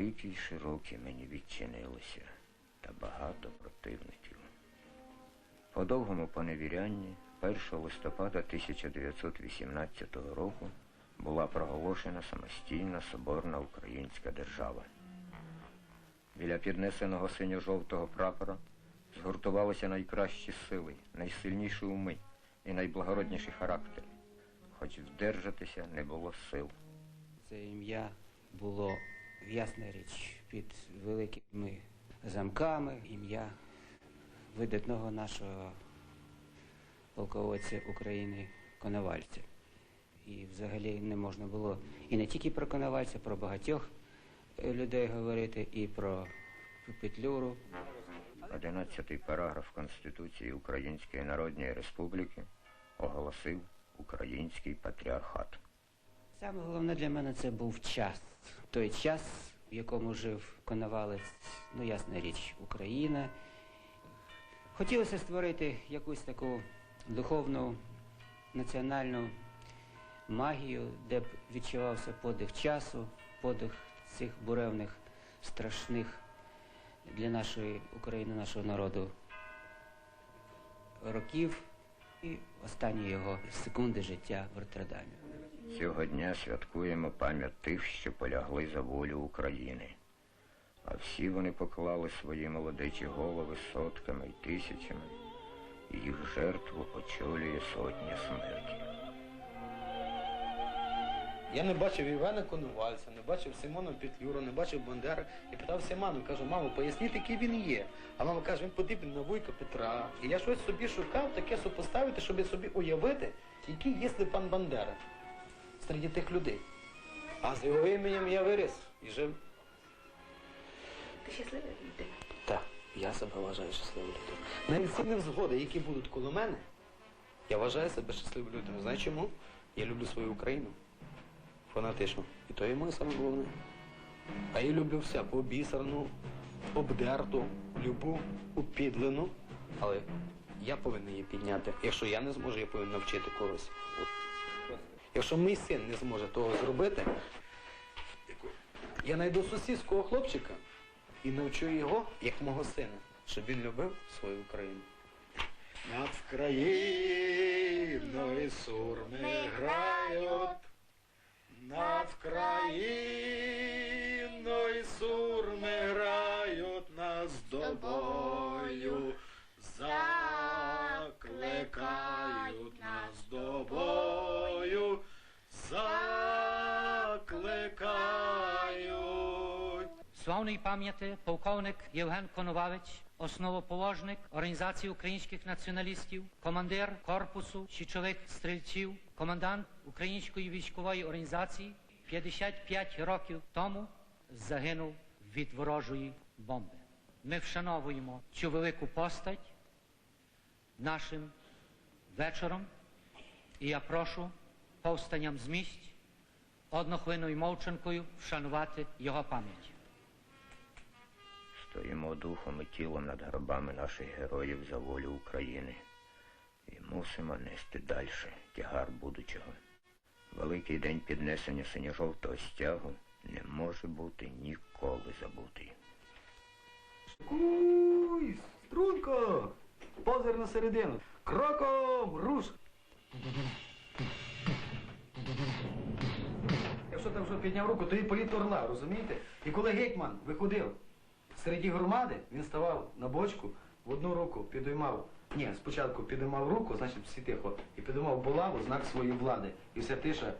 великі й широкі мені відчинилися, та багато противників. По довгому поневірянні 1 листопада 1918 року була проголошена самостійна соборна українська держава. Біля піднесеного синьо-жовтого прапора згуртувалися найкращі сили, найсильніші уми і найблагородніші характери, хоч вдержатися не було сил. Це ім'я було ясна річ під великими замками, ім'я видатного нашого полководця України Коновальця. І взагалі не можна було і не тільки про Коновальця, про багатьох е, людей говорити, і про Петлюру. 11 параграф Конституції Української Народної Республіки оголосив Український патріархат. Саме головне для мене це був час. Той час, в якому жив Коновалець, ну ясна річ, Україна. Хотілося створити якусь таку духовну національну магію, де б відчувався подих часу, подих цих буревних, страшних для нашої України, нашого народу років і останні його секунди життя в Роттердамі. Цього дня святкуємо пам'ять тих, що полягли за волю України. А всі вони поклали свої молодечі голови сотками й тисячами, і їх жертву очолює сотня смерті. Я не бачив Івана Коновальця, не бачив Симона Петлюра, не бачив Бандера. Я питався маму, кажу, мамо, поясніть, який він є. А мама каже, він подібний на Вуйка Петра. І я щось собі шукав, таке супоставити, щоб собі уявити, який є Степан Бандера серед тих людей. А з його іменем я виріс і жив. Ти щаслива людина? Так, я себе вважаю щасливою людиною. Навіть ці невзгоди, які будуть коло мене, я вважаю себе щасливою людиною. Знаєш чому? Я люблю свою Україну. Фанатично. І то є моє саме головне. А я люблю все побісерну, обдерту, любу, упідлену. Але я повинен її підняти. Якщо я не зможу, я повинен навчити когось. От. Якщо мій син не зможе того зробити, я знайду сусідського хлопчика і навчу його, як мого сина, щоб він любив свою Україну. Над країною сурми грають, над країною сурми грають, нас до Славної пам'яті полковник Євген Коновалич, основоположник Організації українських націоналістів, командир корпусу січових стрільців, комендант Української військової організації 55 років тому загинув від ворожої бомби. Ми вшановуємо цю велику постать нашим вечором, і я прошу повстанням з місць однохвилинною мовчанкою вшанувати його пам'ять. Стоїмо духом і тілом над гробами наших героїв за волю України і мусимо нести далі тягар будучого. Великий день піднесення синьо-жовтого стягу не може бути ніколи забутий. Куй, струнко! Позир на середину. Кроком, руш! Якщо там що підняв руку, то і політ орла, розумієте? І коли гетьман виходив серед громади, він ставав на бочку, в одну руку підіймав, ні, спочатку підіймав руку, значить всі тихо, і підіймав булаву, знак своєї влади. І вся тиша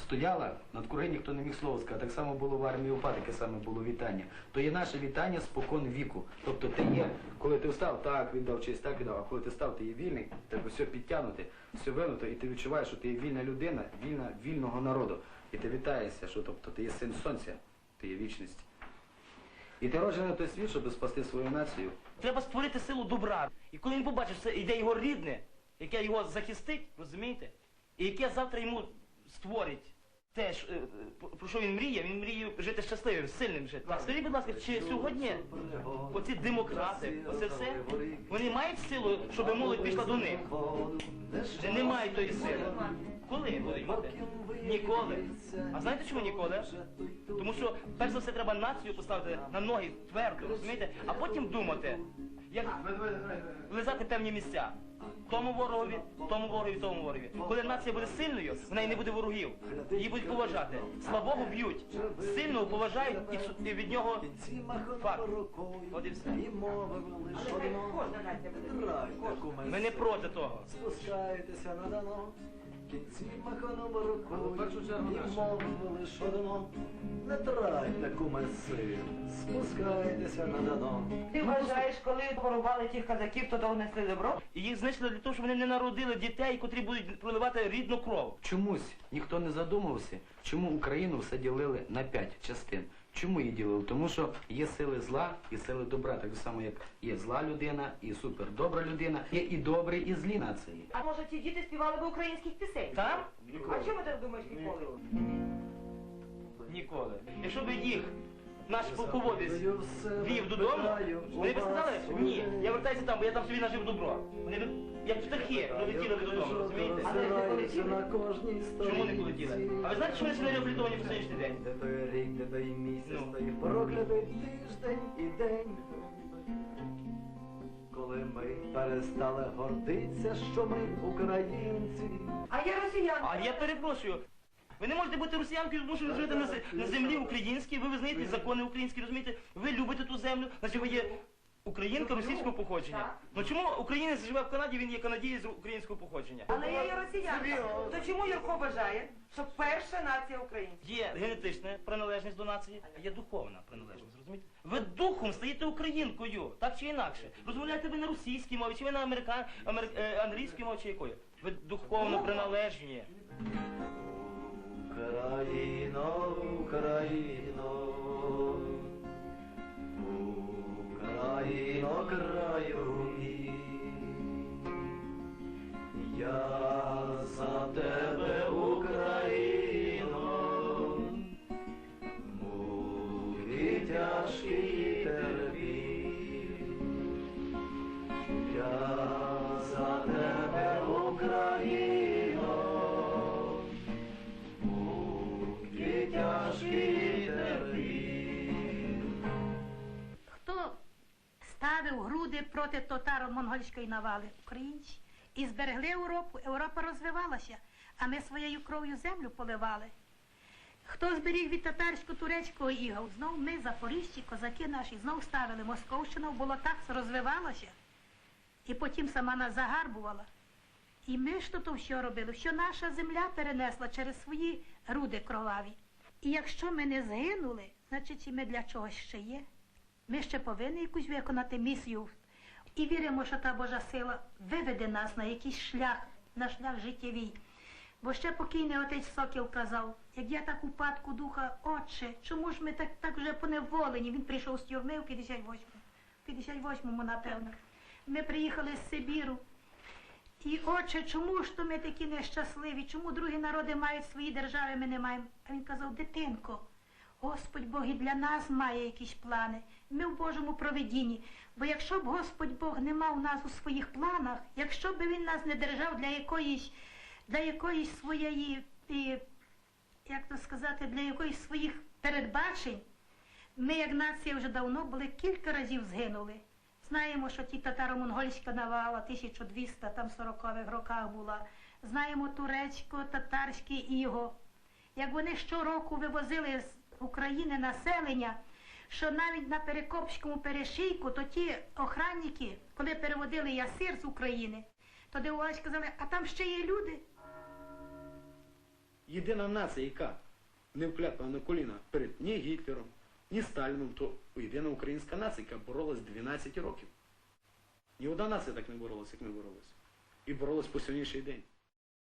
стояла, над кури ніхто не міг слова сказати. Так само було в армії УПА, таке саме було вітання. То є наше вітання спокон віку. Тобто ти є, коли ти встав, так віддав честь, так віддав, а коли ти став, ти є вільний, тебе все підтягнуте, все винуто, і ти відчуваєш, що ти є вільна людина, вільна вільного народу. І ти вітаєшся, що тобто ти є син сонця, ти є вічність. І ти роджений на той світ, щоб спасти свою націю. Треба створити силу добра. І коли він побачить, що це йде його рідне, яке його захистить, розумієте? І яке завтра йому створить те, е, е, про що він мріє, він мріє жити щасливим, сильним жити. Скажіть, будь ласка, чи сьогодні оці демократи, оце все, вони мають силу, щоб молодь пішла до них? Чи не мають тої сили? Коли будуть мати? Ніколи. А знаєте чому ніколи? Тому що перш за все треба націю поставити на ноги твердо, розумієте? А потім думати, як лизати певні місця. Тому ворогові, тому ворогові, тому ворогові. Коли нація буде сильною, в неї не буде ворогів. Її будуть поважати. Слабого б'ють. Сильного поважають і, від нього факт. От і все. Ми не проти того. Спускайтеся на дано, кінці маханом рукою, і наше. мовили, що дано. Не трайте куме сил, спускайтеся на дано. Ти вважаєш, коли порубали тих казаків, то донесли добро? І їх знищили для того, щоб вони не народили дітей, котрі будуть проливати рідну кров. Чомусь ніхто не задумався, чому Україну все ділили на п'ять частин. Чому її ділили? Тому що є сили зла і сили добра. Так само, як є зла людина і супердобра людина, є і добрі, і злі нації. А може ті діти співали би українських пісень? Там? А чому ти думаєш ніколи? Ніколи. Якщо б їх наш полководець в вів додому, вони б сказали, ні, я вертаюся там, бо я там собі нажив добро. Вони б, як птахи, прилетіли б додому, розумієте? Роззираюся на кожній Чому не полетіли? А ви знаєте, що вони ще не реабілітовані по сьогоднішній день? Де той рік, де той місяць, Ну. той проклятий тиждень і день. Коли ми перестали гордитися, що ми українці. А я росіянка. А я перепрошую. Ви не можете бути росіянкою, тому що ви живете на, зе- на землі українській, ви визнаєте закони українські, розумієте? Ви любите ту землю, значить ви є українка російського походження. Ну чому українець живе в Канаді, він є канадієць з українського походження? Але я є росіянка. То чому Юрко вважає, що перша нація українців? Є генетична приналежність до нації, а є духовна приналежність, розумієте? Ви духом стаєте українкою, так чи інакше. Розмовляєте ви на російській мові, чи ви на американ... амер... е, англійській мові, чи якою? Ви духовно приналежні. Україно, Україно, Україно, краю мій. Я за тебе, Україно, муки тяжкі терпів. Я за тебе, ставив груди проти татаро-монгольської навали? Українці. І зберегли Європу, Європа розвивалася, а ми своєю кров'ю землю поливали. Хто зберіг від татарсько-турецького ігов? Знов ми, запоріжці, козаки наші, знов ставили. Московщина в болотах розвивалася. І потім сама нас загарбувала. І ми ж то все робили, що наша земля перенесла через свої груди кроваві. І якщо ми не згинули, значить і ми для чогось ще є. Ми ще повинні якусь виконати місію. І віримо, що та Божа сила виведе нас на якийсь шлях, на шлях життєвий. Бо ще покійний отець Сокіл казав, як я так упадку духа, отче, чому ж ми так, так вже поневолені? Він прийшов з тюрми в 58-му, 58-му, напевно. Ми приїхали з Сибіру. І отче, чому ж то ми такі нещасливі? Чому другі народи мають свої держави, ми не маємо? А він казав, дитинко, Господь Бог і для нас має якісь плани. Ми в Божому проведінні. Бо якщо б Господь Бог не мав нас у своїх планах, якщо б він нас не держав для якоїсь, для якоїсь своєї, як то сказати, для якоїсь своїх передбачень, ми, як нація, вже давно були кілька разів згинули. Знаємо, що ті татаро-монгольська навала 1200 там 40-х роках була. Знаємо турецько-татарське іго. Як вони щороку вивозили з України населення, що навіть на Перекопському перешийку, то ті охранники, коли переводили ясир з України, то дивувались, казали, а там ще є люди. Єдина нація, яка не вклякла на коліна перед ні Гітлером, ні Сталіном, то єдина українська нація, яка боролась 12 років. Ні одна нація так не боролась, як ми боролися. І боролась по сьогоднішній день.